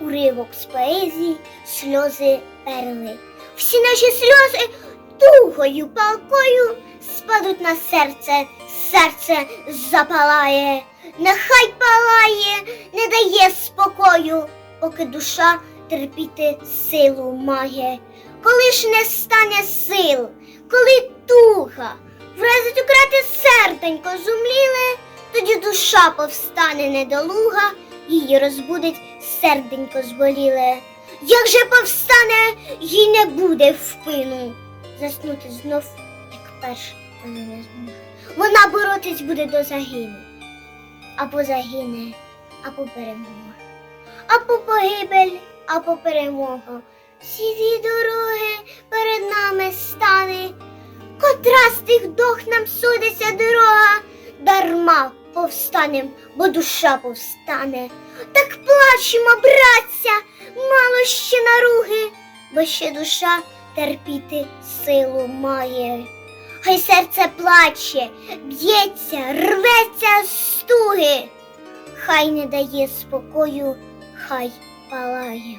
уривок з поезії сльози перли. Всі наші сльози тугою палкою спадуть на серце, серце запалає, нехай палає, не дає спокою, поки душа терпіти силу має. Коли ж не стане сил, коли туга вразить украти серденько зумліле, тоді душа повстане недолуга, її розбудить серденько зболіле. Як же повстане, їй не буде впину. Заснути знов, як перше, вона не зможе. Вона боротись буде до загину. Або загине, або перемога. Або погибель, або перемога. Всі дві дороги перед нами стане. Котра з тих дох нам судиться повстанем, бо душа повстане. Так плачемо, братця, мало ще наруги, бо ще душа терпіти силу має. Хай серце плаче, б'ється, рветься з стуги, хай не дає спокою, хай палає.